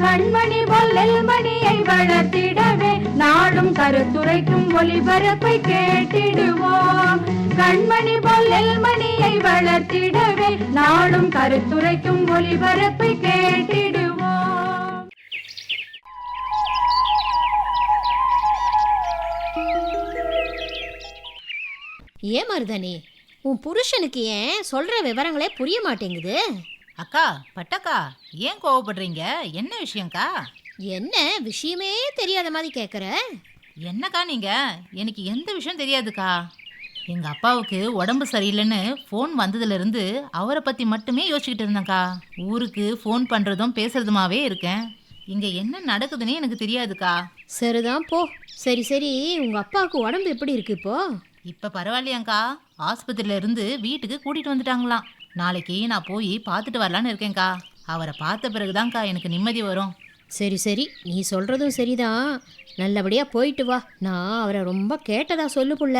கண்மணி பொல்லில் மணியை வளர்த்திடவே நாடும் கருத்துரைக்கும் ஒளிபரப்பை கேட்டிடுவோம். கண்மணி பொல்லில் மணியை வளர்த்திடவே நாடும் கருத்துரைக்கும் ஒளிபரப்பை கேட்டிடுவோம். ஏன் மருதனி உன் புருஷனுக்கு ஏன் சொல்ற விவரங்களே புரிய மாட்டேங்குது. அக்கா பட்டக்கா ஏன் கோவப்படுறீங்க? என்ன விஷயம்க்கா? என்ன விஷயமே தெரியாத மாதிரி கேக்குற? என்னக்கா நீங்க? எனக்கு எந்த விஷயம் தெரியாதுக்கா. எங்க அப்பாவுக்கு உடம்பு சரியில்லைன்னு ஃபோன் வந்ததுல இருந்து அவரை பத்தி மட்டுமே யோசிச்சுக்கிட்டு இருந்தேன்க்கா. ஊருக்கு ஃபோன் பண்றதும் பேசுறதுமாவே இருக்கேன். இங்க என்ன நடக்குதுன்னே எனக்கு தெரியாதுக்கா. சரிதான் போ. சரி சரி. உங்க அப்பாவுக்கு உடம்பு எப்படி இருக்கு இப்போ? இப்ப பரவாயில்லையாங்க்கா ஆஸ்பத்திரியில இருந்து வீட்டுக்கு கூட்டிட்டு வந்துட்டாங்களாம். நாளைக்கு நான் போய் பார்த்துட்டு வரலான்னு இருக்கேன்க்கா. அவரை பார்த்த பிறகுதான்க்கா எனக்கு நிம்மதி வரும். சரி சரி. நீ சொல்றதும் சரிதான். நல்லபடியா போயிட்டு வா. நான் அவரை ரொம்ப கேட்டதா சொல்லு புள்ள.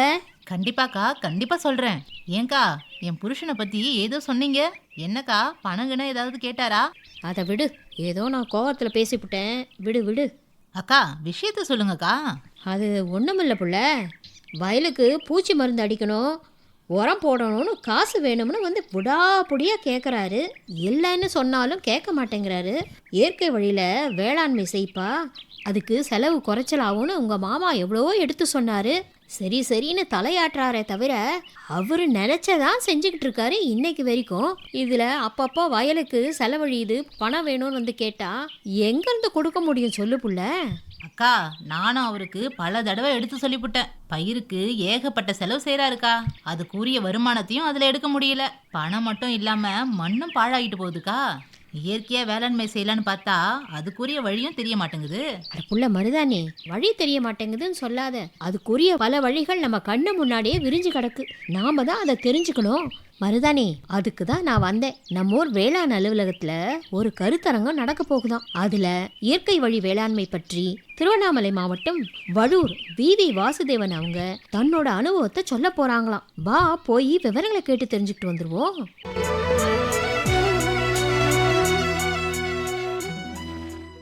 கண்டிப்பாக்கா கண்டிப்பா சொல்றேன். ஏன்க்கா என் புருஷனை பத்தி ஏதோ சொன்னீங்க? என்னக்கா பணங்கன ஏதாவது கேட்டாரா? அதை விடு. ஏதோ நான் கோவத்துல பேசிவிட்டேன் விடு விடு. அக்கா விஷயத்த சொல்லுங்கக்கா. அது ஒன்றுமில்ல புள்ள. வயலுக்கு பூச்சி மருந்து அடிக்கணும். உரம் போடணும்னு காசு வேணும்னு வந்து விடாபுடியாக கேட்குறாரு இல்லைன்னு சொன்னாலும் கேட்க மாட்டேங்கிறாரு. இயற்கை வழியில் வேளாண்மை செய்ப்பா. அதுக்கு செலவு குறைச்சலாகும்னு உங்கள் மாமா எவ்வளவோ எடுத்து சொன்னார். சரி சரின்னு தலையாட்டுறாரே தவிர அவர் நினச்சதான் செஞ்சுக்கிட்டு இருக்காரு இன்னைக்கு வரைக்கும். இதில் அப்பப்போ வயலுக்கு செலவழியுது பணம் வேணும்னு வந்து கேட்டால் எங்கேருந்து கொடுக்க முடியும் சொல்லு புள்ள. அக்கா நானும் அவருக்கு பல தடவை எடுத்து சொல்லிவிட்டேன் பயிருக்கு ஏகப்பட்ட செலவு செய்கிறாருக்கா அதுக்குரிய வருமானத்தையும் அதில் எடுக்க முடியல. பணம் மட்டும் இல்லாமல் மண்ணும் பாழாகிட்டு போகுதுக்கா. இயற்கையா வேளாண்மை செய்யலான்னு பார்த்தா அதுக்குரிய வழியும் தெரிய மாட்டேங்குது. அட புள்ள மருதானே வழி தெரிய மாட்டேங்குதுன்னு சொல்லாத. அதுக்குரிய பல வழிகள் நம்ம கண்ணு முன்னாடியே விரிஞ்சு கிடக்கு. நாம தான் அதை தெரிஞ்சுக்கணும். மருதானே அதுக்கு தான் நான் வந்தேன். நம்ம ஊர் வேளாண் அலுவலகத்துல ஒரு கருத்தரங்கம் நடக்க போகுதாம் அதுல இயற்கை வழி வேளாண்மை பற்றி திருவண்ணாமலை மாவட்டம் வடூர் வி வி வாசுதேவன் அவங்க தன்னோட அனுபவத்தை சொல்ல போறாங்களாம். வா போய் விவரங்களை கேட்டு தெரிஞ்சுக்கிட்டு வந்துருவோம்.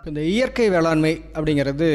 இந்த இயற்கை வேளாண்மை அப்படிங்கிறது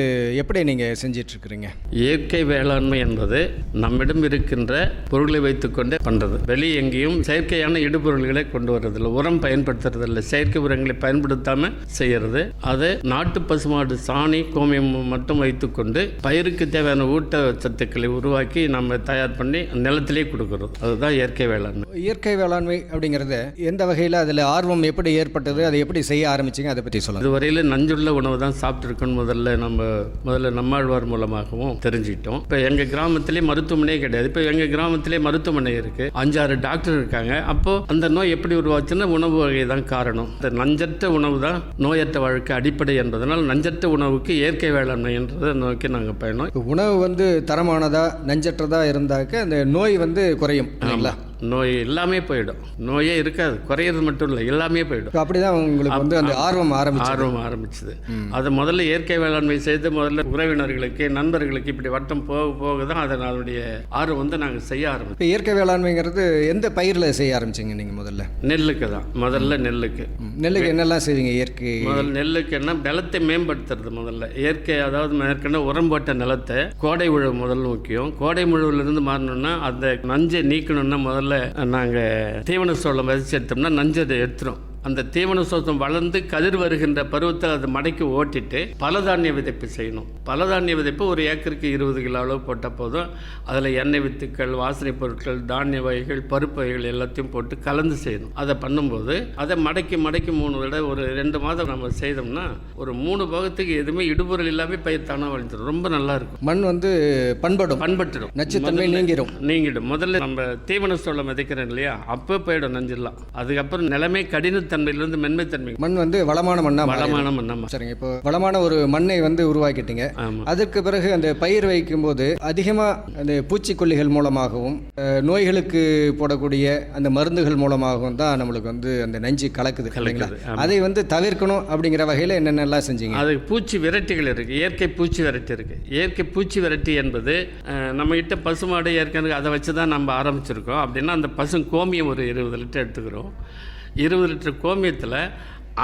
எப்படி நீங்கள் செஞ்சிட்ருக்குறீங்க? இயற்கை வேளாண்மை என்பது நம்மிடம் இருக்கின்ற பொருளை வைத்துக்கொண்டே பண்ணுறது வெளியே எங்கேயும் செயற்கையான இடுபொருள்களை கொண்டு வர்றதில்ல. உரம் பயன்படுத்துறதில்ல. செயற்கை உரங்களை பயன்படுத்தாமல் செய்யறது. அது நாட்டு பசுமாடு சாணி கோமியம் மட்டும் வைத்துக்கொண்டு பயிருக்கு தேவையான ஊட்டச்சத்துக்களை உருவாக்கி நம்ம தயார் பண்ணி நிலத்திலே கொடுக்குறோம் அதுதான் இயற்கை வேளாண்மை. இயற்கை வேளாண்மை அப்படிங்கிறது எந்த வகையில் அதில் ஆர்வம் எப்படி ஏற்பட்டது அதை எப்படி செய்ய ஆரம்பிச்சிங்க அதை பற்றி சொல்லுங்கள் இதுவரையில் நஞ்சுள்ள உணவு தான் சாப்பிட்ருக்கோம் முதல்ல நம்ம முதல்ல நம்மாழ்வார் மூலமாகவும் தெரிஞ்சுக்கிட்டோம். இப்போ எங்கள் கிராமத்திலே மருத்துவமனையே கிடையாது. இப்போ எங்கள் கிராமத்திலே மருத்துவமனை இருக்குது அஞ்சாறு டாக்டர் இருக்காங்க. அப்போது அந்த நோய் எப்படி உருவாச்சுன்னா உணவு வகை தான் காரணம். இந்த நஞ்சற்ற உணவு தான் நோயற்ற வாழ்க்கை அடிப்படை என்பதனால் நஞ்சற்ற உணவுக்கு இயற்கை வேளாண்மை என்றதை நோக்கி நாங்கள் பயணம். உணவு வந்து தரமானதாக நஞ்சற்றதாக இருந்தாக்க அந்த நோய் வந்து குறையும் இல்லைங்களா? நோய் எல்லாமே போயிடும். நோயே இருக்காது. குறையிறது மட்டும் இல்லை எல்லாமே போயிடும். இப்போ அப்படி தான் உங்களுக்கு வந்து அந்த ஆர்வம் ஆரம்பிச்சு ஆர்வம் ஆரம்பிச்சது. அது முதல்ல இயற்கை வேளாண்மை செய்து முதல்ல உறவினர்களுக்கு நண்பர்களுக்கு இப்படி வட்டம் போக போக தான் அதை அதனுடைய ஆர்வம் வந்து நாங்கள் செய்ய ஆரம்பிச்சோம். இயற்கை வேளாண்மைங்கிறது எந்த பயிரில் செய்ய ஆரம்பிச்சிங்க நீங்கள் முதல்ல? நெல்லுக்கு தான். முதல்ல நெல்லுக்கு. நெல்லுக்கு என்னெல்லாம் செய்வீங்க இயற்கை? முதல்ல நெல்லுக்கு என்ன? நிலத்தை மேம்படுத்துறது முதல்ல. இயற்கை அதாவது மேற்கொண்ட உரம் போட்ட நிலத்தை கோடை உழவு முதல்ல முக்கியம். கோடை உழவுலேருந்து மாறணும்னா அந்த நஞ்சை நீக்கணும்னா முதல்ல நாங்கள் தீவன சோளம் விதைச்சு எடுத்தோம்னா நஞ்சை அதை எடுத்துரும். அந்த தீவன சோளம் வளர்ந்து கதிர் வருகின்ற பருவத்தில் அதை மடக்கி ஓட்டிட்டு பலதானிய விதைப்பு செய்யணும். பலதானிய விதைப்பு ஒரு ஏக்கருக்கு இருபது கிலோ அளவு போட்டால் போதும் அதில் எண்ணெய் வித்துக்கள் வாசனை பொருட்கள் தானிய வகைகள் பருப்பு வகைகள் எல்லாத்தையும் போட்டு கலந்து செய்யணும். அதை பண்ணும்போது அதை மடக்கி மடக்கி மூணு தடவை ஒரு ரெண்டு மாதம் நம்ம செய்தோம்னா ஒரு மூணு பாகத்துக்கு எதுவுமே இடுபொருள் இல்லாமல் பயிர் தானாக வளர்ந்துடும் ரொம்ப நல்லா இருக்கும். மண் வந்து பண்படும். பண்பட்டுடும் நச்சுத்தன்மை நீங்கிரும். நீங்கிடும். முதல்ல நம்ம தீவன சோளம் விதைக்கிறோம் இல்லையா? அப்போ போயிடும் நஞ்செல்லாம் அதுக்கப்புறம் நிலமே கடினத்தன்மை கடினத்தன்மையிலிருந்து மென்மைத்தன்மை. மண் வந்து வளமான மண்ணா. வளமான மண்ணமா சரிங்க இப்போ வளமான ஒரு மண்ணை வந்து உருவாக்கிட்டீங்க. அதற்கு பிறகு அந்த பயிர் வைக்கும்போது அதிகமாக அந்த பூச்சிக்கொல்லிகள் மூலமாகவும் நோய்களுக்கு போடக்கூடிய அந்த மருந்துகள் மூலமாகவும் தான் நம்மளுக்கு வந்து அந்த நஞ்சு கலக்குது இல்லைங்களா. அதை வந்து தவிர்க்கணும் அப்படிங்கிற வகையில் என்னென்னலாம் செஞ்சீங்க? அதுக்கு பூச்சி விரட்டிகள் இருக்குது இயற்கை பூச்சி விரட்டி இருக்குது இயற்கை பூச்சி விரட்டி என்பது அஹ், நம்ம கிட்ட பசுமாடு ஏற்கனவே அதை வச்சு தான் நம்ம ஆரம்பிச்சிருக்கோம். அப்படின்னா அந்த பசு கோமியம் ஒரு இருபது லிட்டர் எடுத்துக்கிறோம். இருபது லிட்டர் கோமியத்தில்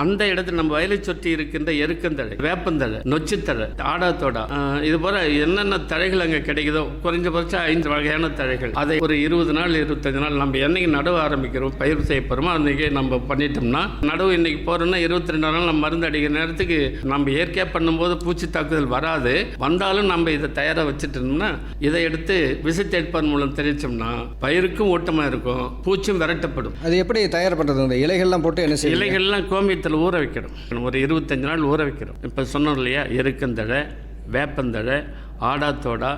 அந்த இடத்துல நம்ம வயலை சுற்றி இருக்கின்ற எருக்கந்தழை வேப்பந்தழை நொச்சித்தழை ஆடாத்தோடா இது போல என்னென்ன தழைகள் அங்கே கிடைக்குதோ குறைஞ்சபட்சம் ஐந்து வகையான தழைகள். அதை ஒரு இருபது நாள் இருபத்தஞ்சு நாள் நம்ம என்னைக்கு நடவு ஆரம்பிக்கிறோம் பயிர் செய்ய போகிறோமோ அன்றைக்கி நம்ம பண்ணிட்டோம்னா நடவு இன்னைக்கு போகிறோம்னா இருபத்தி ரெண்டு நாள் நம்ம மருந்து அடிக்கிற நேரத்துக்கு நம்ம இயற்கையாக பண்ணும்போது பூச்சி தாக்குதல் வராது. வந்தாலும் நம்ம இதை தயாராக வச்சுட்டோம்னா இதை எடுத்து விசைத்தேட்பான் மூலம் தெளிச்சோம்னா பயிருக்கும் ஊட்டமாக இருக்கும் பூச்சியும் விரட்டப்படும். அது எப்படி தயார் பண்ணுறது அந்த இலைகள்லாம் போட்டு என்ன செய்யலாம் இலைகள்லாம் கோமியத்தில் ஊற வைக்கணும். ஒரு இருபத்தஞ்சி நாள் ஊற வைக்கிறோம் இப்போ சொன்னோம் இல்லையா? எருக்கந்தழை வேப்பந்தழை ஆடாத்தோடா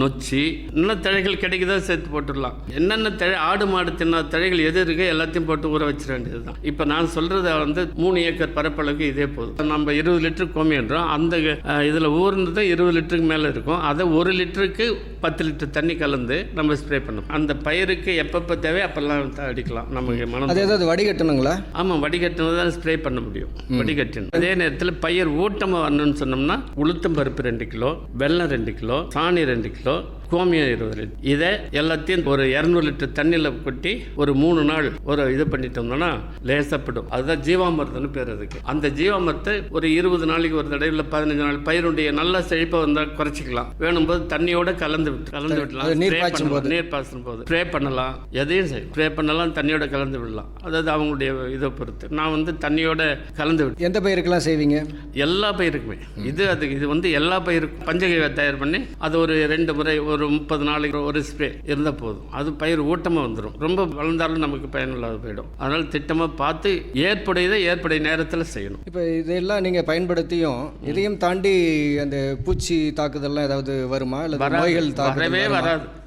நொச்சி. நல்ல தழைகள் கிடைக்குதா சேர்த்து போட்டுடலாம். என்னென்ன தழை ஆடு மாடு தின்னாத தழைகள் எது இருக்கோ எல்லாத்தையும் போட்டு ஊற வச்சிட வேண்டியது தான் இப்போ நான் சொல்கிறத வந்து மூணு ஏக்கர் பரப்பளவுக்கு இதே போதும். நம்ம இருபது லிட்டர் கோமியன்றோம் அந்த இதில் ஊர்னது இருபது லிட்டருக்கு மேலே இருக்கும். அதை ஒரு லிட்டருக்கு பத்து லிட்டர் தண்ணி கலந்து நம்ம ஸ்ப்ரே பண்ணணும் அந்த பயிருக்கு எப்பப்போ தேவை அப்போல்லாம் அடிக்கலாம். நமக்கு மனம் அது ஏதாவது வடிகட்டணுங்களா? ஆமாம் வடிகட்டினது தான் ஸ்ப்ரே பண்ண முடியும். வடிகட்டணும் அதே நேரத்தில் பயிர் ஊட்டமாக வரணும்னு சொன்னோம்னா உளுத்தம் பருப்பு ரெண்டு கிலோ வெல்லம் ரெண்டு கிலோ சாணி ரெண்டு கிலோ கோமியம் இருபது லிட்டர். இதை எல்லாத்தையும் ஒரு இரநூறு லிட்டர் தண்ணியில் கொட்டி ஒரு மூணு நாள் ஒரு இது பண்ணிட்டோம்னா லேசப்படும். அதுதான் ஜீவாமிர்தம்னு பேர் அதுக்கு. அந்த ஜீவாமிர்த்தை ஒரு இருபது நாளைக்கு ஒரு தடவை இல்லை பதினஞ்சு நாள் பயிருடைய நல்ல செழிப்பை வந்தால் குறைச்சிக்கலாம். வேணும்போது தண்ணியோட கலந்து விட்டு கலந்து விடலாம் நீர் பாய்ச்சும். போது. நீர் பாசனம் போது. ஸ்ப்ரே பண்ணலாம். எதையும் செய்யும் ஸ்ப்ரே பண்ணலாம் தண்ணியோட கலந்து விடலாம். அதாவது அவங்களுடைய இதை பொறுத்து. நான் வந்து தண்ணியோட கலந்து விட்டு எந்த பயிருக்கெல்லாம் செய்வீங்க? எல்லா பயிருக்குமே. இது அதுக்கு இது வந்து எல்லா பயிருக்கும். பஞ்சகவியை தயார் பண்ணி அது ஒரு ரெண்டு முறை ஒரு முப்பது நாளைக்கு ஒரு ஸ்ப்ரே இருந்தால் போதும். அது பயிர் ஊட்டமாக வந்துடும் ரொம்ப வளர்ந்தாலும் நமக்கு பயனுள்ளாத போயிடும். அதனால் திட்டமாக பார்த்து ஏற்புடையதை ஏற்புடைய நேரத்தில் செய்யணும். இப்போ இதெல்லாம் நீங்கள் பயன்படுத்தியும் இதையும் தாண்டி அந்த பூச்சி தாக்குதல்லாம் ஏதாவது வருமா? இல்லை. நோய்கள் வருமா? வராது.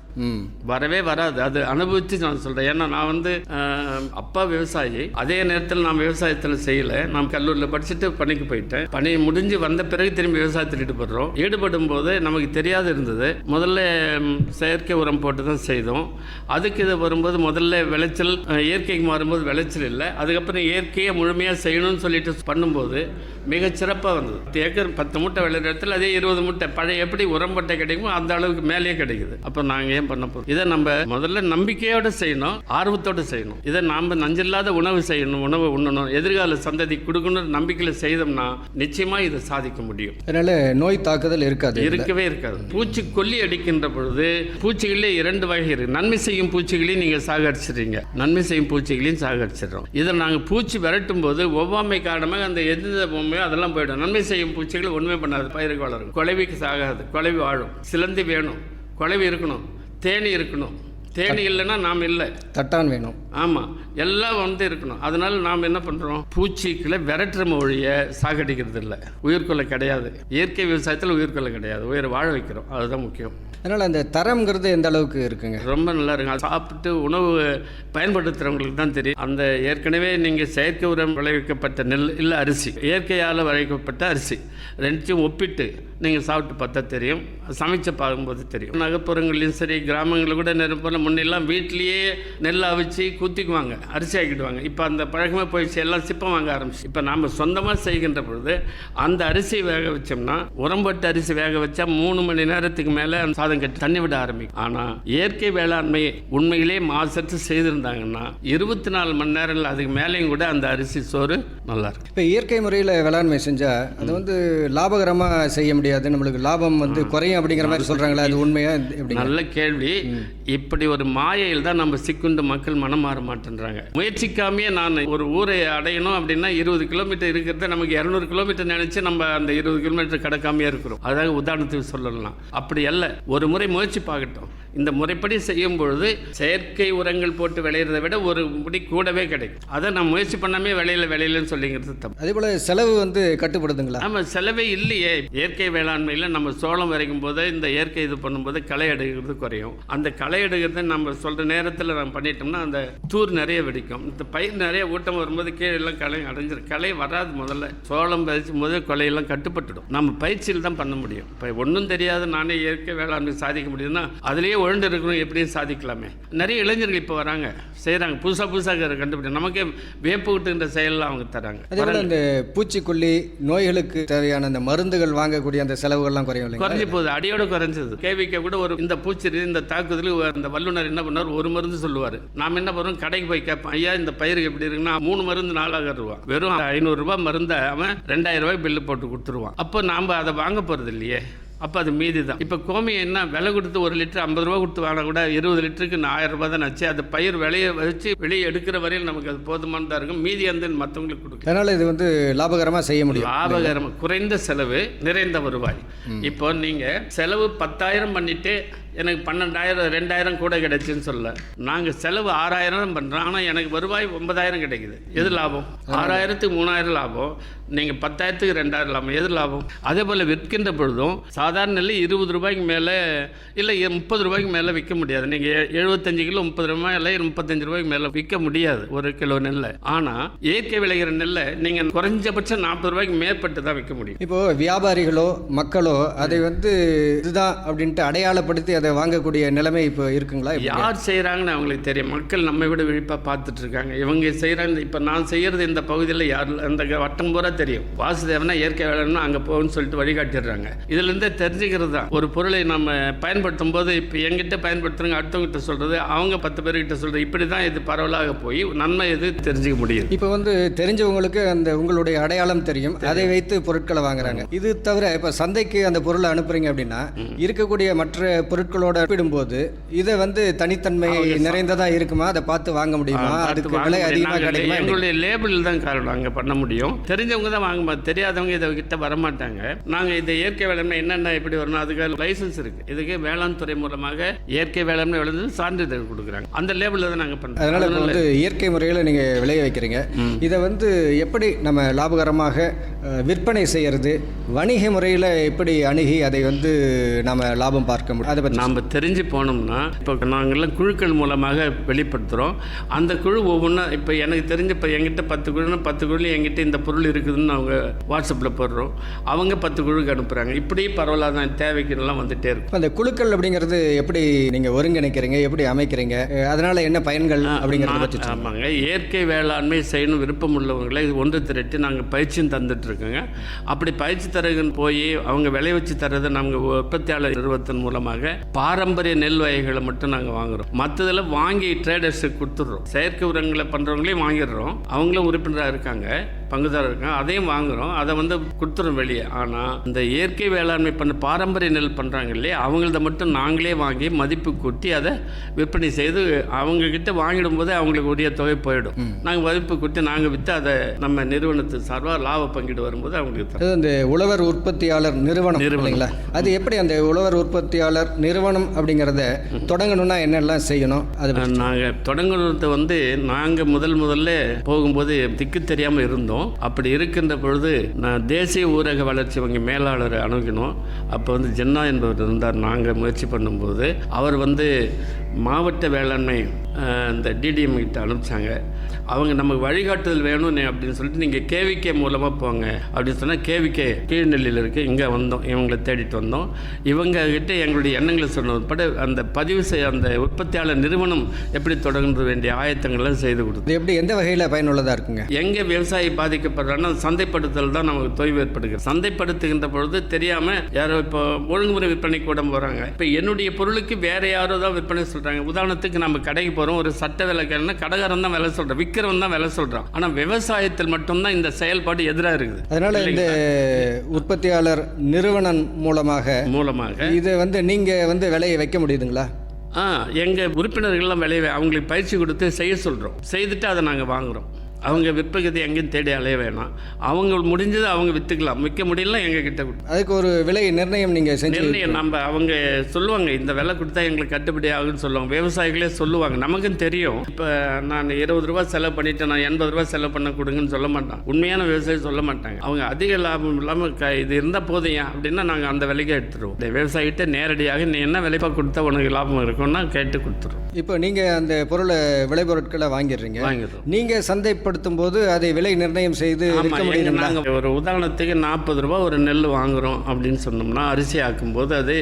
வரவே வராது. அது அனுபவித்து நான் சொல்கிறேன் ஏன்னா நான் வந்து அப்பா விவசாயி. அதே நேரத்தில் நான் விவசாயத்தில் செய்யலை. நான் கல்லூரியில் படிச்சுட்டு பணிக்கு போயிட்டேன். பணி முடிஞ்சு வந்த பிறகு திரும்பி விவசாயத்தில் ஈடுபடுறோம். ஈடுபடும் போது நமக்கு தெரியாது இருந்தது. முதல்ல செயற்கை உரம் போட்டு தான் செய்தோம். அதுக்கு இது வரும்போது முதல்ல விளைச்சல் இயற்கைக்கு மாறும்போது விளைச்சல் இல்லை. அதுக்கப்புறம் இயற்கையை முழுமையாக செய்யணும்னு சொல்லிட்டு பண்ணும்போது மிக சிறப்பாக வந்தது. ஏக்கர் பத்து மூட்டை விளையிற இடத்துல அதே இருபது மூட்டை பழைய எப்படி உரம் உரம்பட்டை கிடைக்குமோ அந்த அளவுக்கு மேலேயே கிடைக்குது. அப்போ நாங்கள் ஏன் பண்ண போகிறோம் இதை நம்ம முதல்ல நம்பிக்கையோடு செய்யணும் ஆர்வத்தோடு செய்யணும். இதை நாம் நஞ்சில்லாத உணவு செய்யணும் உணவு உண்ணணும் எதிர்கால சந்ததி கொடுக்கணும் நம்பிக்கையில் செய்தோம்னா நிச்சயமாக இதை சாதிக்க முடியும். அதனால நோய் தாக்குதல் இருக்காது. இருக்கவே இருக்காது. பூச்சிக்கொல்லி அடிக்கின்ற பொழுது பூச்சிகளே இரண்டு வகை இருக்கு. நன்மை செய்யும் பூச்சிகளையும் நீங்க சாகடிச்சிடுறீங்க. நன்மை செய்யும் பூச்சிகளையும் சாகடிச்சிடுறோம். இதை நாங்க பூச்சி விரட்டும் போது ஒவ்வாமை காரணமாக அந்த எந்த பொம்மையோ அதெல்லாம் போயிடும். நன்மை செய்யும் பூச்சிகள் ஒண்ணுமே பண்ணாது. பயிருக்கு வளரும். குழவிக்கு சாகாது. குழவி வாழும். சிலந்தி வேணும். குழவி இருக்கணும். தேனி இருக்கணும். தேனி இல்லைன்னா நாம் இல்லை. தட்டான் வேணும். ஆமாம் எல்லாம் வந்து இருக்கணும். அதனால நாம் என்ன பண்ணுறோம் பூச்சிகளை விரட்டுற மொழியை சாகடிக்கிறது இல்லை. உயிர்கொலை கிடையாது. இயற்கை விவசாயத்தில் உயிர்கொலை கிடையாது. உயிரை வாழ வைக்கிறோம். அதுதான் முக்கியம். அதனால் அந்த தரம்ங்கிறது எந்த அளவுக்கு இருக்குங்க? ரொம்ப நல்லா இருக்குங்க. சாப்பிட்டு உணவு பயன்படுத்துகிறவங்களுக்கு தான் தெரியும். அந்த ஏற்கனவே நீங்கள் செயற்கை உரம் விளைவிக்கப்பட்ட நெல் இல்லை அரிசி. இயற்கையால் விளைவிக்கப்பட்ட அரிசி. ரெண்டையும் ஒப்பிட்டு நீங்கள் சாப்பிட்டு பார்த்தா தெரியும். சமைச்சு பார்க்கும்போது தெரியும். நகர்ப்புறங்கள்லையும் சரி கிராமங்களில் கூட நெருப்பில் முன்னெல்லாம் வீட்லேயே நெல் அவிச்சு குத்திக்குவாங்க அரிசி ஆக்கிடுவாங்க. இப்போ அந்த பழக்கமே போயிடுச்சு எல்லாம் சிப்பம் வாங்க ஆரம்பிச்சு. இப்போ நாம் சொந்தமாக செய்கின்ற பொழுது அந்த அரிசி வேக வச்சோம்னா உரம்பட்டு அரிசி வேக வச்சா மூணு மணி நேரத்துக்கு மேலே அந்த சாதம் கட்டி தண்ணி விட ஆரம்பிக்கும். ஆனால் இயற்கை வேளாண்மை உண்மையிலே மாசத்து செய்திருந்தாங்கன்னா இருபத்தி நாலு மணி நேரம் இல்லை அதுக்கு மேலேயும் கூட அந்த அரிசி சோறு நல்லா இருக்கும். இப்போ இயற்கை முறையில் வேளாண்மை செஞ்சால் அது வந்து லாபகரமாக செய்ய முடியாது நம்மளுக்கு லாபம் வந்து குறையும் அப்படிங்கிற மாதிரி சொல்கிறாங்களே அது உண்மையா எப்படி நல்ல கேள்வி. இப்படி ஒரு மாயையில் தான் நம்ம சிக்குண்டு மக்கள் மனம் மாற மாட்டேன்றாங்க. முயற்சிக்காமையே நான் ஒரு ஊரை அடையணும் அப்படின்னா இருபது கிலோமீட்டர் இருக்கிறத நமக்கு இரநூறு கிலோமீட்டர் நினைச்சு நம்ம அந்த இருபது கிலோமீட்டர் கடக்காமையே இருக்கிறோம். அதாவது உதாரணத்துக்கு சொல்லலாம். அப்படி அல்ல. ஒரு முறை முயற்சி பார்க்கட்டும். இந்த முறைப்படி செய்யும் பொழுது செயற்கை உரங்கள் போட்டு விளையிறதை விட ஒரு முடி கூடவே கிடைக்கும். அதை நான் முயற்சி பண்ணாமே விளையில விளையலன்னு சொல்லிங்கிறது தப்பு. அதே போல் செலவு வந்து கட்டுப்படுதுங்களா ஆமாம் செலவே இல்லையே. இயற்கை வேளாண்மையில் நம்ம சோளம் வரைக்கும் போது இந்த இயற்கை இது பண்ணும்போது களை எடுக்கிறது குறையும். அந்த களை எடுக்கிறத நம்ம சொல்கிற நேரத்தில் நம்ம பண்ணிட்டோம்னா அந்த தூர் நிறைய வெடிக்கும். இந்த பயிர் நிறைய ஊட்டம் வரும்போது கீழே எல்லாம் களை அடைஞ்சிரும். களை வராது முதல்ல. சோளம் பதிச்சு முதல் கொலையெல்லாம் கட்டுப்பட்டுடும். நம்ம பயிற்சியில் தான் பண்ண முடியும். இப்போ ஒன்றும் தெரியாத நானே இயற்கை வேளாண்மை சாதிக்க முடியுதுன்னா அதுலேயே ஒழுண்டு இருக்கணும் எப்படியும் சாதிக்கலாமே. நிறைய இளைஞர்கள் இப்போ வராங்க. செய்கிறாங்க புதுசாக புதுசாக கண்டுபிடி நமக்கே வியப்பு விட்டுன்ற செயல்லாம் அவங்க தராங்க. அதே போல் இந்த பூச்சிக்கொல்லி நோய்களுக்கு தேவையான அந்த மருந்துகள் வாங்கக்கூடிய அந்த செலவுகள்லாம் குறையும் குறைஞ்சி போகுது. அடியோட குறைஞ்சது. கேவிக்க கூட ஒரு இந்த பூச்சி இந்த தாக்குதல் அந்த வல்லுநர் என்ன பண்ணார்? ஒரு மருந்து சொல்லுவார். நாம் என்ன பண்ணுவோம் கடைக்கு போய் கேட்போம். ஐயா இந்த பயிருக்கு எப்படி இருக்குன்னா மூணு மருந்து நாலாயிரம் ரூபா வெறும் ஐநூறுரூபா மருந்தை அவன் ரெண்டாயிரம் ரூபாய் பில்லு போட்டு கொடுத்துருவான். அப்போ நாம் அதை வாங்க போகிறது இல்லையே. அப்போ அது மீதி தான் இப்போ கோமியம் என்ன விலை கொடுத்து ஒரு லிட்டர் ஐம்பது ரூபா கொடுத்து வாங்கினா கூட இருபது லிட்டருக்கு நான் ஆயிரம் ரூபாய் தான் ஆச்சு. அது பயிர் விலையை வச்சு வெளியே எடுக்கிற வரையில் நமக்கு அது போதுமானதாக இருக்கும். மீதி வந்து மற்றவங்களுக்கு கொடுக்கலாம். அதனால் இது வந்து லாபகரமாக செய்ய முடியும். லாபகரம். குறைந்த செலவு நிறைந்த வருவாய். இப்போ நீங்க செலவு பத்தாயிரம் பண்ணிட்டு எனக்கு பன்னெண்டாயிரம் ரெண்டாயிரம் கூட கிடைச்சுன்னு சொல்ல நாங்க செலவு ஆறாயிரம் பண்றோம். ஆனா எனக்கு வருவாய் ஒன்பதாயிரம் கிடைக்குது. எது லாபம்? ஆறாயிரத்துக்கு மூணாயிரம் லாபம். நீங்க பத்தாயிரத்துக்கு ரெண்டாயிரம் லாபம். எது லாபம்? அதே போல விற்கின்ற பொழுதும் சாதாரண நெல் இருபது ரூபாய்க்கு மேல இல்ல முப்பது ரூபாய்க்கு மேல விற்க முடியாது. நீங்க எ- எழுபத்தஞ்சு கிலோ முப்பது ரூபாய் இல்லை முப்பத்தஞ்சு ரூபாய்க்கு மேல விற்க முடியாது ஒரு கிலோ நெல்லை. ஆனா இயற்கை விளைகிற நெல்லை நீங்க குறைஞ்சபட்சம் நாற்பது ரூபாய்க்கு மேற்பட்டு தான் விற்க முடியும். இப்போ வியாபாரிகளோ மக்களோ அதை வந்து இதுதான் அப்படின்ட்டு அடையாளப்படுத்தி அதை வாங்கக்கூடிய நிலைமை இப்போ இருக்குங்களா? யார் செய்கிறாங்கன்னு அவங்களுக்கு தெரியும். மக்கள் நம்மை விட விழிப்பாக பார்த்துட்டு இருக்காங்க இவங்க செய்கிறாங்க இப்போ நான் செய்கிறது இந்த பகுதியில் யார் அந்த வட்டம் பூரா தெரியும். வாசுதேவனா இயற்கை வேலைன்னா அங்கே போகணும்னு சொல்லிட்டு வழிகாட்டிடுறாங்க. இதுலேருந்தே தெரிஞ்சுக்கிறது தான். ஒரு பொருளை நம்ம பயன்படுத்தும் போது இப்போ எங்கிட்ட பயன்படுத்துறவங்க அடுத்தவங்கிட்ட சொல்கிறது அவங்க பத்து பேர்கிட்ட சொல்கிறது இப்படி தான் இது பரவலாக போய் நன்மை எது தெரிஞ்சுக்க முடியுது. இப்போ வந்து தெரிஞ்சவங்களுக்கு அந்த உங்களுடைய அடையாளம் தெரியும். அதை வைத்து பொருட்களை வாங்குறாங்க. இது தவிர இப்போ சந்தைக்கு அந்த பொருளை அனுப்புறீங்க அப்படின்னா இருக்கக்கூடிய மற்ற பொருட்களோட ஒப்பிடும்போது இதை வந்து தனித்தன்மை நிறைந்ததா இருக்குமா? அதை பார்த்து வாங்க முடியுமா? அதுக்கு விலை. அதிகமாக கிடைக்குமா? எங்களுடைய லேபிள் தான் காரணம். அங்கே பண்ண முடியும். தெரிஞ்சவங்க தான் வாங்க தெரியாதவங்க இதை கிட்ட வரமாட்டாங்க. நாங்கள் இந்த இயற்கை வேளாண்மை என்னென்ன எப்படி வரணும் அதுக்கு லைசன்ஸ் இருக்கு. இதுக்கு வேளாண் துறை மூலமாக இயற்கை வேளாண்மை விளைஞ்சது சான்றிதழ் கொடுக்குறாங்க. அந்த லேபிளில் தான் நாங்கள் பண்ணுறோம் அதனால வந்து இயற்கை முறையில் நீங்கள் விளைய வைக்கிறீங்க. இதை வந்து எப்படி நம்ம லாபகரமாக விற்பனை செய்யறது வணிக முறையில் எப்படி அணுகி அதை வந்து நாம லாபம் பார்க்க முடியும்? அதை பற்றி நாம் தெரிஞ்சு போனோம்னா இப்போ நாங்கள்லாம் குழுக்கள் மூலமாக வெளிப்படுத்துகிறோம் அந்த குழு ஒவ்வொன்றா இப்போ எனக்கு தெரிஞ்ச இப்போ எங்கிட்ட பத்து குழுன்னா பத்து குழு எங்கிட்ட இந்த பொருள் இருக்குதுன்னு அவங்க வாட்ஸ்அப்பில் போடுறோம். அவங்க பத்து குழுக்கு அனுப்புகிறாங்க இப்படி பரவலாக தான் தேவைக்குன்னெல்லாம் வந்துட்டே இருக்கும். அந்த குழுக்கள் அப்படிங்கிறது எப்படி நீங்கள் ஒருங்கிணைக்கிறீங்க? எப்படி அமைக்கிறீங்க? அதனால என்ன பயன்கள் அப்படிங்கிறத. ஆமாங்க. இயற்கை வேளாண்மை செய்யணும் விருப்பம் உள்ளவங்களை ஒன்று திரட்டி நாங்கள் பயிற்சியும் தந்துட்டு இருக்கோங்க அப்படி பயிற்சி தரகன் போய் அவங்க விளைவிச்சு தரதை நாங்கள் உற்பத்தியாளர் நிறுவனத்தின் மூலமாக பாரம்பரிய நெல் வகைகளை மட்டும் நாங்கள் வாங்குறோம். மற்றதில் வாங்கி ட்ரேடர்ஸுக்கு கொடுத்துட்றோம். செயற்கை உரங்களை பண்ணுறவங்களையும் வாங்கிடுறோம். அவங்களும் உறுப்பினராக இருக்காங்க. பங்குதாரர் இருக்காங்க அதையும் வாங்குறோம். அதை வந்து கொடுத்துறோம் வெளியே. ஆனால் இந்த இயற்கை வேளாண்மை பண்ண பாரம்பரிய நெல் பண்ணுறாங்க இல்லையா? அவங்களத மட்டும் நாங்களே வாங்கி மதிப்பு கூட்டி அதை விற்பனை செய்து அவங்க கிட்ட வாங்கிடும்போது அவங்களுக்கு உரிய தொகை போயிடும். நாங்கள் மதிப்பு கூட்டி நாங்கள் விற்று அதை நம்ம நிறுவனத்து சார்பாக லாப பங்கீடு வரும்போது அவங்களுக்கு அந்த உழவர் உற்பத்தியாளர் நிறுவனம். இல்லைங்களா? அது எப்படி அந்த உழவர் உற்பத்தியாளர் நிறுவனம் அப்படிங்கிறத தொடங்கணும்னா என்னெல்லாம் செய்யணும்? அது நாங்கள் தொடங்குறது வந்து நாங்கள் முதல் முதல்ல போகும்போது திக்கு தெரியாமல் இருந்தோம். அப்படி இருக்கின்ற பொழுது நான் தேசிய ஊரக வளர்ச்சி வங்கி மேலாளரை அணுகினோம். அப்போ வந்து ஜென்னா என்பவர் இருந்தார். நாங்கள் முயற்சி பண்ணும்போது அவர் வந்து மாவட்ட வேளாண்மை இந்த டிடிஎம் கிட்ட அனுப்பிச்சாங்க. அவங்க நமக்கு வழிகாட்டுதல் வேணும் நீ அப்படின்னு சொல்லிட்டு நீங்கள் கேவிகே மூலமாக போங்க அப்படின்னு சொன்னால் கேவிகே கீழ்நெல்லியில் இருக்கு. இங்கே வந்தோம். இவங்களை தேடிட்டு வந்தோம். இவங்க கிட்ட எங்களுடைய எண்ணங்களை சொன்னது அந்த பதிவு செய்ய அந்த உற்பத்தியாளர் நிறுவனம் எப்படி தொடங்குறது வேண்டிய ஆயத்தங்களை செய்து கொடுத்தோம். இது எப்படி எந்த வகையில் பயனுள்ளதாக இருக்குங்க? எங்கே விவசாயி பாதிக்கப்படுறான்னா சந்தைப்படுத்தல் தான் நமக்கு தொய்வு ஏற்படுகிறது. சந்தைப்படுத்துகின்ற பொழுது தெரியாமல் யாரோ இப்போ ஒழுங்குமுறை விற்பனை கூட போகிறாங்க இப்போ என்னுடைய பொருளுக்கு வேற யாரோ தான் விற்பனை சொல்கிறாங்க உதாரணத்துக்கு நம்ம கடைக்கு போகிறோம் ஒரு சட்ட விலைக்கன்னா கடைக்காரன் தான் விலை சொல்கிறான் விற்கிறவன் தான் விலை சொல்கிறான் ஆனால் விவசாயத்தில் மட்டும்தான் இந்த செயல்பாடு எதிராக இருக்குது. அதனால இந்த உற்பத்தியாளர் நிறுவனம் மூலமாக மூலமாக இதை வந்து நீங்கள் வந்து விலையை வைக்க முடியுதுங்களா? ஆ எங்கள் உறுப்பினர்கள்லாம் விளைய அவங்களுக்கு பயிற்சி கொடுத்து செய்ய சொல்கிறோம் செய்துட்டு அதை நாங்கள் வாங்குகிறோம் அவங்க விற்பகத்தை எங்கேயும் தேடி அலைய வேணாம். அவங்க முடிஞ்சது அவங்க விற்றுக்கலாம் விற்க முடியல எங்கள் கிட்ட கொடுத்து அதுக்கு ஒரு விலை நிர்ணயம் நீங்கள் செஞ்சு நிர்ணயம் நம்ம அவங்க சொல்லுவாங்க இந்த விலை கொடுத்தா எங்களுக்கு கட்டுப்படி ஆகுன்னு சொல்லுவாங்க. விவசாயிகளே சொல்லுவாங்க. நமக்கும் தெரியும். இப்போ நான் இருபது ரூபா செலவு பண்ணிட்டு நான் எண்பது ரூபா செலவு பண்ண கொடுங்கன்னு சொல்ல மாட்டான் உண்மையான விவசாயி சொல்ல மாட்டாங்க. அவங்க அதிக லாபம் இல்லாமல் க இது இருந்தால் போதையா அப்படின்னா நாங்கள் அந்த விலைக்கு எடுத்துருவோம். விவசாயிகிட்ட நேரடியாக நீ என்ன விலைப்பா கொடுத்தா உனக்கு லாபம் இருக்கும்னா கேட்டு கொடுத்துருவோம். இப்போ நீங்கள் அந்த பொருளை விளைபொருட்களை வாங்கிடுறீங்க. வாங்கிடுவோம் நீங்கள் சந்தைப்படுத்தும் போது அதை விலை நிர்ணயம் செய்து விற்க முடியுங்களா நாங்கள் ஒரு உதாரணத்துக்கு நாற்பது ரூபா ஒரு நெல் வாங்குகிறோம் அப்படின்னு சொன்னோம்னா அரிசி ஆக்கும்போது அது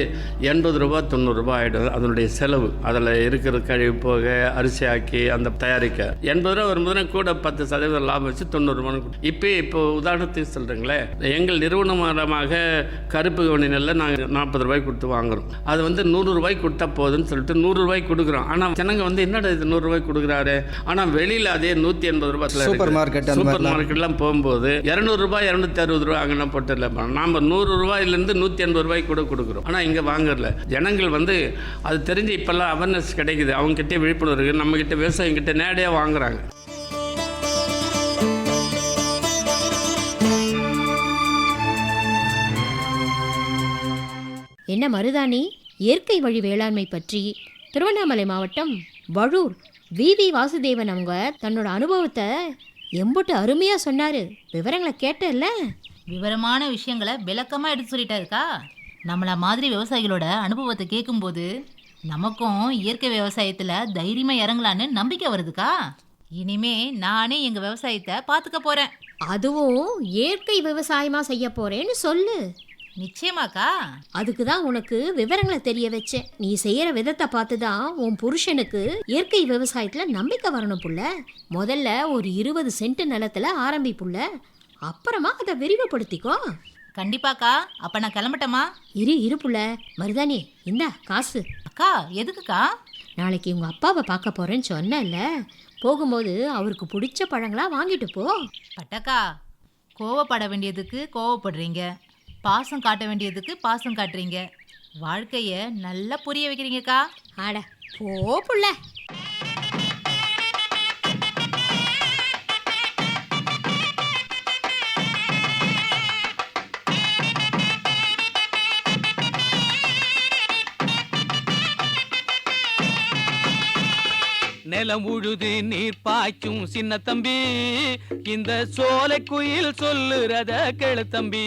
எண்பது ரூபா தொண்ணூறுரூபா ஆகிடும் அதனுடைய செலவு. அதில் இருக்கிற கழிவு போக அரிசி ஆக்கி அந்த தயாரிக்க. எண்பது ரூபா வரும்போது கூட பத்து சதவீதம் லாபம் வச்சு தொண்ணூறுரூபான்னு இப்போ இப்போ உதாரணத்துக்கு சொல்கிறேங்களேன் எங்கள் நிறுவனமாக கருப்பு கவனி நெல்லை நாங்கள் நாற்பது ரூபாய்க்கு கொடுத்து வாங்குறோம். அது வந்து நூறு ரூபாய்க்கு கொடுத்தா போதுன்னு சொல்லிட்டு நூறு ரூபாய்க்கு கொடுக்குறோம். ஆனால் ஜனங்க வந்து என்னடா இது நூறு ரூபாய்க்கு கொடுக்குறாரு? ஆனால் வெளியில் அதே நூற்றி எண்பது ரூபாய் சூப்பர் மார்க்கெட் சூப்பர். மார்க்கெட்லாம் போகும்போது இரநூறுபா இரநூத்தி அறுபது ரூபா அங்கே போட்டு நாம் நூறு ரூபாயிலேருந்து நூற்றி எண்பது ரூபாய்க்கு கூட கொடுக்குறோம். ஆனால் இங்கே வாங்குறல ஜனங்கள் வந்து அது தெரிஞ்சு இப்போல்லாம் அவேர்னஸ் கிடைக்குது. அவங்ககிட்ட விழிப்புணர்வு இருக்குது நம்மக்கிட்ட விவசாயிங்கிட்ட நேரடியாக வாங்குறாங்க. என்ன மருதாணி? இயற்கை வழி வேளாண்மை பற்றி திருவண்ணாமலை மாவட்டம் வழூர் வி வி வாசுதேவன் அவங்க தன்னோட அனுபவத்தை எம்புட்டு அருமையாக சொன்னார். விவரங்களை கேட்டல்ல விவரமான விஷயங்களை விளக்கமாக எடுத்து சொல்லிட்டாருக்கா? நம்மள மாதிரி விவசாயிகளோட அனுபவத்தை கேட்கும்போது நமக்கும் இயற்கை விவசாயத்தில் தைரியமாக இறங்கலான்னு நம்பிக்கை வருதுக்கா? இனிமே நானே எங்கள் விவசாயத்தை பார்த்துக்க போகிறேன் அதுவும் இயற்கை விவசாயமாக செய்ய போறேன்னு சொல்லு. நிச்சயமாக்கா. அதுக்கு தான் உனக்கு விவரங்களை தெரிய வச்சேன். நீ செய்யற விதத்தை பார்த்து தான் உன் புருஷனுக்கு இயற்கை விவசாயத்துல நம்பிக்கை வரணும் புள்ள. முதல்ல ஒரு இருபது சென்ட் நிலத்துல ஆரம்பி புள்ள. அப்புறமா அதை விரிவுபடுத்திக்கோ. கண்டிப்பாக்கா. அப்போ நான் கிளம்பட்டமா? இரு இரு புள்ள. மருதானி இந்தா காசு. அக்கா எதுக்குக்கா? நாளைக்கு உங்க அப்பாவை பார்க்க போறேன்னு சொன்னேன்ல. போகும்போது அவருக்கு பிடிச்ச பழங்களா வாங்கிட்டு போ. பட்டக்கா கோவப்பட வேண்டியதுக்கு கோவப்படுறீங்க. பாசம் காட்ட வேண்டியதுக்கு பாசம் காட்டுறீங்க. வாழ்க்கையை நல்லா புரிய வைக்கிறீங்கக்கா. ஆட போ புள்ள. நிலம் உழுது நீர் பாய்ச்சும் சின்ன தம்பி. இந்த சோலை குயில் சொல்லுறத கேளு தம்பி.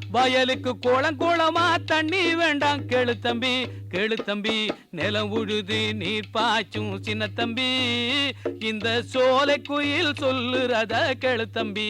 வயலுக்கு கோலம் குளமா தண்ணி வேண்டாம். கேளு தம்பி கேளு தம்பி நிலம் உழுது நீர் பாய்ச்சும் சின்ன தம்பி. இந்த சோலை குயில் சொல்லுறத கேளு தம்பி.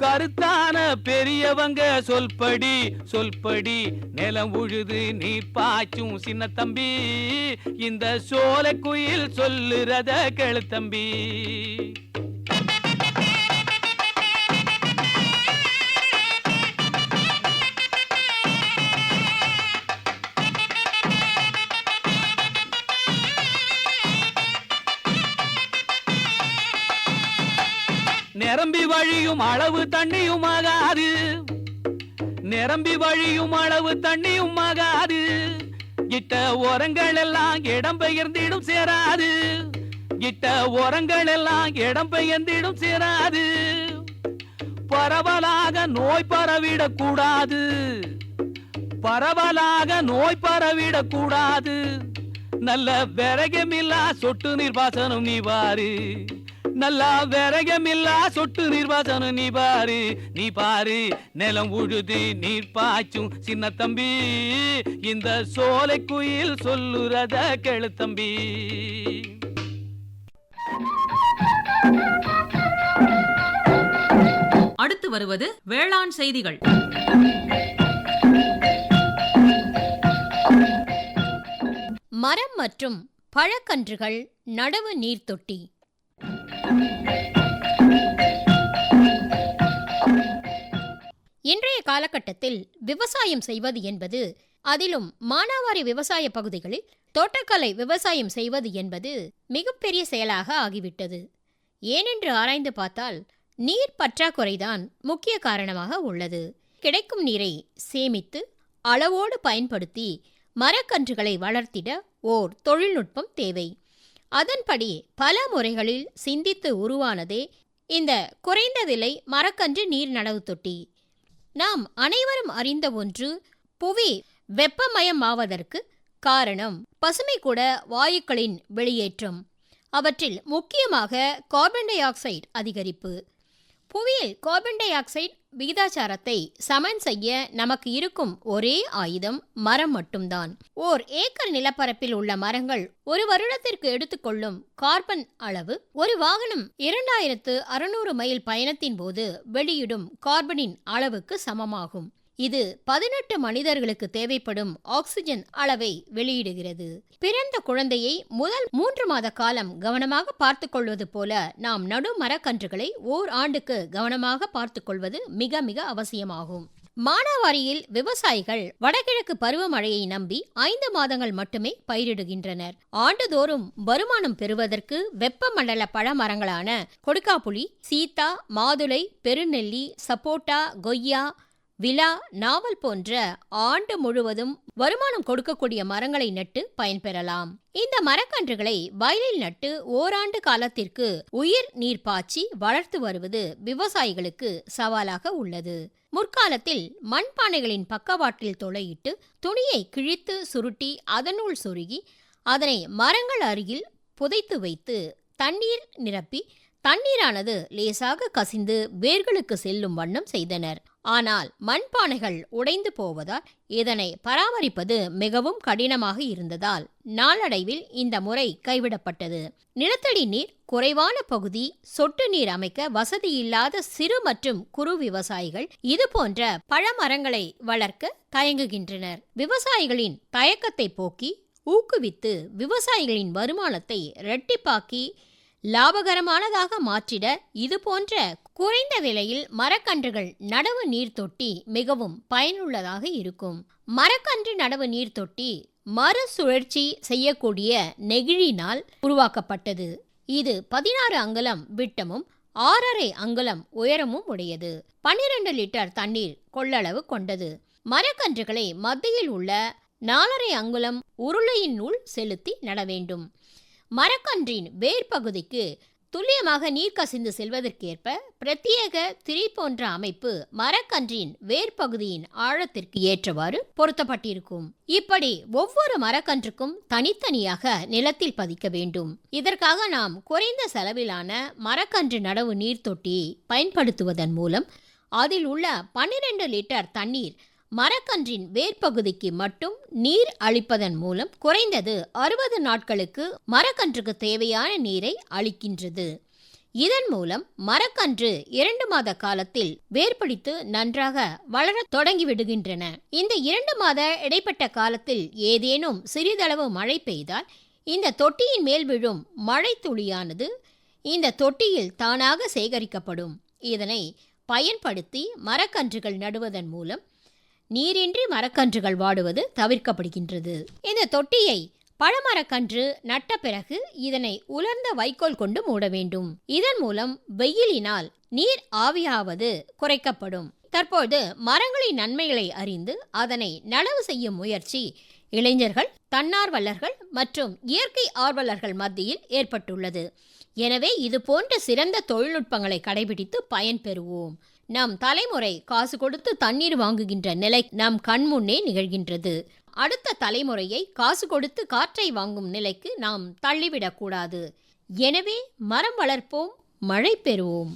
கருத்தான பெரியவங்க சொல்படி சொல்படி. நிலம் உழுது நீ பாய்ச்சும் சின்ன தம்பி இந்த சோலை குயில் சொல்லுறத கெழுத்தம்பி வழியும் அளவு தண்ணியும் ஆகாது. நிரம்பி வழியும் அளவு தண்ணியும் ஆகாது. இட்ட ஓரங்கள் எல்லாம் இடம் பெயர்ந்திடும் சேராது. இட்ட ஓரங்கள் எல்லாம் இடம் பெயர்ந்திடும் சேராது. பரவலாக நோய் பரவிடக் கூடாது. பரவலாக நோய் பரவிடக் கூடாது. நல்ல விரகமில்லா சொட்டு நீர்ப்பாசனம் நீ பாரு நல்லா விரகமில்லா சொட்டு நீர்ப்பாசனம் நீ பாரு நீ பாரு நிலம் உழுது நீர் பாய்ச்சும் சின்ன தம்பி. இந்த சோலை குயில் சொல்லுறத கேளு தம்பி. அடுத்து வருவது வேளாண் செய்திகள். மரம் மற்றும் பழக்கன்றுகள் நடவு நீர்த்தொட்டி. இன்றைய காலகட்டத்தில் விவசாயம் செய்வது என்பது அதிலும் மானாவாரி விவசாய பகுதிகளில் தோட்டக்கலை விவசாயம் செய்வது என்பது மிகப்பெரிய செயலாக ஆகிவிட்டது. ஏனென்று ஆராய்ந்து பார்த்தால் நீர் பற்றாக்குறைதான் முக்கிய காரணமாக உள்ளது. கிடைக்கும் நீரை சேமித்து அளவோடு பயன்படுத்தி மரக்கன்றுகளை வளர்த்திட ஓர் தொழில்நுட்பம் தேவை. அதன்படி பல முறைகளில் சிந்தித்து உருவானதே இந்த குறைந்த விலை மரக்கன்று நீர் நடவு தொட்டி. நாம் அனைவரும் அறிந்த ஒன்று புவி வெப்பமயமாவதற்கு காரணம் பசுமை கூட வாயுக்களின் வெளியேற்றம். அவற்றில் முக்கியமாக கார்பன் டை ஆக்சைடு அதிகரிப்பு. புவியில் கார்பன் டை ஆக்சைடு விகிதாச்சாரத்தை சமன் செய்ய நமக்கு இருக்கும் ஒரே ஆயுதம் மரம் மட்டும்தான். ஓர் ஏக்கர் நிலப்பரப்பில் உள்ள மரங்கள் ஒரு வருடத்திற்கு எடுத்துக்கொள்ளும் கார்பன் அளவு ஒரு வாகனம் இரண்டாயிரத்து அறுநூறு மைல் பயணத்தின் போது வெளியிடும் கார்பனின் அளவுக்கு சமமாகும். இது பதினெட்டு மனிதர்களுக்கு தேவைப்படும் ஆக்சிஜன் அளவை வெளியிடுகிறது. பிறந்த குழந்தையை முதல் மூன்று மாத காலம் கவனமாக பார்த்து கொள்வது போல நாம் நடு மரக்கன்றுகளை ஓர் ஆண்டுக்கு கவனமாக பார்த்து கொள்வது மிக மிக அவசியமாகும். மானாவாரியில் விவசாயிகள் வடகிழக்கு பருவமழையை நம்பி ஐந்து மாதங்கள் மட்டுமே பயிரிடுகின்றனர். ஆண்டுதோறும் வருமானம் பெறுவதற்கு வெப்பமண்டல பழமரங்களான கொடுக்காப்புளி சீத்தா மாதுளை பெருநெல்லி சப்போட்டா கொய்யா விலா நாவல் போன்ற ஆண்டு முழுவதும் வருமானம் கொடுக்கக்கூடிய மரங்களை நட்டு பயன்பெறலாம். இந்த மரக்கன்றுகளை வயலில் நட்டு ஓராண்டு காலத்திற்கு உயிர் நீர் பாய்ச்சி வளர்த்து வருவது விவசாயிகளுக்கு சவாலாக உள்ளது. முற்காலத்தில் மண்பானைகளின் பக்கவாட்டில் துளையிட்டு துணியை கிழித்து சுருட்டி அதனுள் சொருகி அதனை மரங்கள் அருகில் புதைத்து வைத்து தண்ணீர் நிரப்பி தண்ணீரானது லேசாக கசிந்து வேர்களுக்கு செல்லும் வண்ணம் செய்தனர். ஆனால் மண்பானைகள் உடைந்து போவதால் இதனை பராமரிப்பது மிகவும் கடினமாக இருந்ததால் நாளடைவில் இந்த முறை கைவிடப்பட்டது. நிலத்தடி நீர் குறைவான பகுதி சொட்டு நீர் அமைக்க வசதி இல்லாத சிறு மற்றும் குறு விவசாயிகள் இது போன்ற பழமரங்களை வளர்க்க தயங்குகின்றனர். விவசாயிகளின் தயக்கத்தை போக்கி ஊக்குவித்து விவசாயிகளின் வருமானத்தை இரட்டிப்பாக்கி லாபகரமானதாக மாற்றிட இது போன்ற குறைந்த விலையில் மரக்கன்றுகள் நடவு நீர் தொட்டி மிகவும் பயனுள்ளதாக இருக்கும். மரக்கன்று நடவு நீர் தொட்டி மறுசுழற்சி செய்யக்கூடிய நெகிழினால் உருவாக்கப்பட்டது. இது பதினாறு அங்குலம் விட்டமும் ஆறரை அங்குலம் உயரமும் உடையது. பன்னிரண்டு லிட்டர் தண்ணீர் கொள்ளளவு கொண்டது. மரக்கன்றுகளை மத்தியில் உள்ள நாலரை அங்குலம் உருளையின் உள் செலுத்தி நட வேண்டும். மரக்கன்றின் வேர் பகுதிக்கு துல்லியமாக நீர் கசிந்து செல்வதற்கேற்ப பிரத்யேக திரி போன்ற அமைப்பு மரக்கன்றின் வேர் பகுதியின் ஆழத்திற்கு ஏற்றவாறு பொருத்தப்பட்டிருக்கும். இப்படி ஒவ்வொரு மரக்கன்றுக்கும் தனித்தனியாக நிலத்தில் பதிக்க வேண்டும். இதற்காக நாம் குறைந்த செலவிலான மரக்கன்று நடவு நீர் தொட்டி பயன்படுத்துவதன் மூலம் அதில் உள்ள பன்னிரண்டு லிட்டர் தண்ணீர் மரக்கன்றின் வேர்ப்பகுதிக்கு மட்டும் நீர் அளிப்பதன் மூலம் குறைந்தது அறுபது நாட்களுக்கு மரக்கன்றுக்கு தேவையான நீரை அளிக்கின்றது. இதன் மூலம் மரக்கன்று இரண்டு மாத காலத்தில் வேர்பிடித்து நன்றாக வளரத் தொடங்கிவிடுகின்றன. இந்த இரண்டு மாத இடைப்பட்ட காலத்தில் ஏதேனும் சிறிதளவு மழை பெய்தால் இந்த தொட்டியின் மேல் விழும் மழை துளியானது இந்த தொட்டியில் தானாக சேகரிக்கப்படும். இதனை பயன்படுத்தி மரக்கன்றுகள் நடுவதன் மூலம் நீரின்றி மரக்கன்றுகள் வாடுவது தவிர்க்கப்படுகின்றது. இந்த தொட்டியை பழமரக்கன்று நட்ட பிறகு இதனை உலர்ந்த வைக்கோல் கொண்டு மூட வேண்டும். இதன் மூலம் வெயிலினால் நீர் ஆவியாவது குறைக்கப்படும். தற்போது மரங்களின் நன்மைகளை அறிந்து அதனை நனவு செய்யும் முயற்சி இளைஞர்கள் தன்னார்வலர்கள் மற்றும் இயற்கை ஆர்வலர்கள் மத்தியில் ஏற்பட்டுள்ளது. எனவே இது போன்ற சிறந்த தொழில்நுட்பங்களை கடைபிடித்து பயன்பெறுவோம். நம் தலைமுறை காசு கொடுத்து தண்ணீர் வாங்குகின்ற நிலை நம் கண்முன்னே நிகழ்கின்றது. அடுத்த தலைமுறையை காசு கொடுத்து காற்றை வாங்கும் நிலைக்கு நாம் தள்ளிவிடக்கூடாது எனவே மரம் வளர்ப்போம் மழை பெறுவோம்.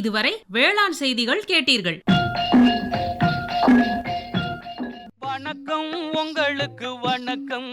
இதுவரை வேளாண் செய்திகள் கேட்டீர்கள். வணக்கம் உங்களுக்கு வணக்கம்.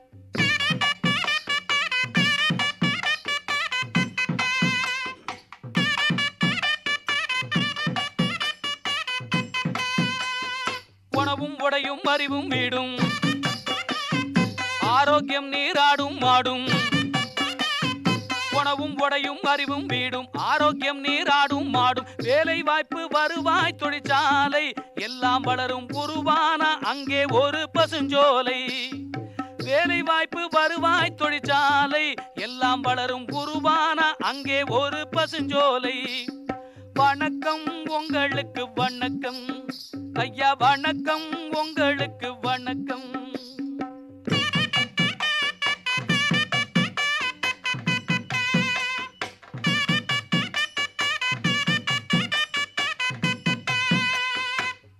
உணவும் உடையும் அறிவும் வீடும் ஆரோக்கியம் நீராடும் மாடும் உணவும் உடையும் அறிவும் வீடும் ஆரோக்கியம் நீராடும் மாடும் வேலை வாய்ப்பு வருவாய் தொழிற்சாலை எல்லாம் வளரும். குருவான அங்கே ஒரு பசுஞ்சோலை. வேலை வாய்ப்பு வருவாய் தொழிற்சாலை எல்லாம் வளரும். குருவான அங்கே ஒரு பசுஞ்சோலை. வணக்கம் உங்களுக்கு வணக்கம். ஐயா வணக்கம் உங்களுக்கு வணக்கம்.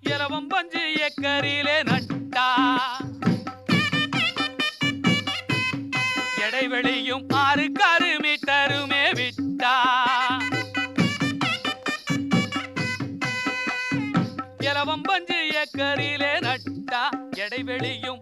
இரவம் பஞ்சு ஏக்கரிலே நட்டா. இடைவெளியும் ஆறு காரு மீட்டருமே விட்டா. இடைவெளியும்